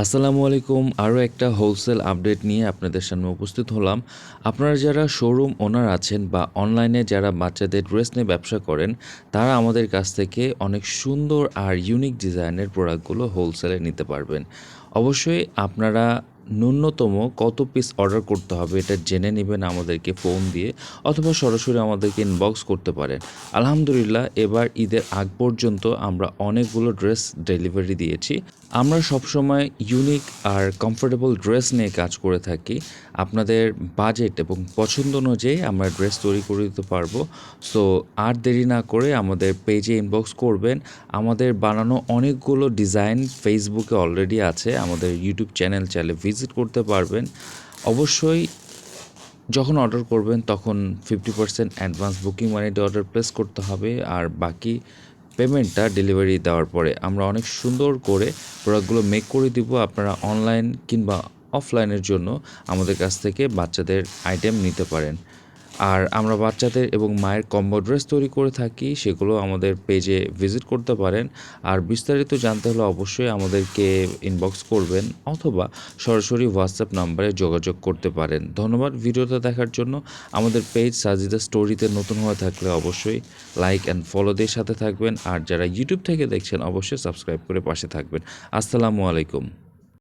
আসসালামু আলাইকুম। আরও একটা হোলসেল আপডেট নিয়ে আপনাদের সামনে উপস্থিত হলাম। আপনারা যারা শোরুম ওনার আছেন বা অনলাইনে যারা বাচ্চাদের ড্রেস নিয়ে ব্যবসা করেন, তারা আমাদের কাছ থেকে অনেক সুন্দর আর ইউনিক ডিজাইনের প্রোডাক্টগুলো হোলসেলে নিতে পারবেন। অবশ্যই আপনারা ন্যূনতম কত পিস অর্ডার করতে হবে এটা জেনে নেবেন আমাদেরকে ফোন দিয়ে অথবা সরাসরি আমাদেরকে ইনবক্স করতে পারেন। আলহামদুলিল্লাহ, এবার ঈদের আগ পর্যন্ত আমরা অনেকগুলো ড্রেস ডেলিভারি দিয়েছি। আমরা সবসময় ইউনিক আর কমফোর্টেবল ড্রেস নিয়ে কাজ করে থাকি। আপনাদের বাজেট এবং পছন্দ অনুযায়ী আমরা ড্রেস তৈরি করে দিতে পারব। সো আর দেরি না করে আমাদের পেজে ইনবক্স করবেন। আমাদের বানানো অনেকগুলো ডিজাইন ফেসবুকে অলরেডি আছে। আমাদের ইউটিউব চ্যানেল চাইলে ভিজিট করতে পারবেন। অবশ্যই যখন অর্ডার করবেন তখন ফিফটি পার্সেন্ট অ্যাডভান্স বুকিং মানিতে অর্ডার প্লেস করতে হবে আর বাকি পেমেন্টটা ডেলিভারি দেওয়ার পরে। আমরা অনেক সুন্দর করে প্রোডাক্টগুলো মেক করে দিব আপনারা অনলাইন কিংবা অফলাইনের জন্য। আমাদের কাছ থেকে বাচ্চাদের আইটেম নিতে পারেন। আর আমরা বাচ্চাদের এবং মায়ের কম্বো ড্রেস তৈরি করে থাকি, সেগুলো আমাদের পেজে ভিজিট করতে পারেন। আর বিস্তারিত জানতে হলে অবশ্যই আমাদেরকে ইনবক্স করবেন অথবা সরাসরি হোয়াটসঅ্যাপ নাম্বারে যোগাযোগ করতে পারেন। ধন্যবাদ ভিডিওটা দেখার জন্য। আমাদের পেজ সাজিদা স্টোরিতে নতুন হয়ে থাকলে অবশ্যই লাইক অ্যান্ড ফলো দিয়ে সাথে থাকবেন। আর যারা ইউটিউব থেকে দেখছেন, অবশ্যই সাবস্ক্রাইব করে পাশে থাকবেন। আসসালামু আলাইকুম।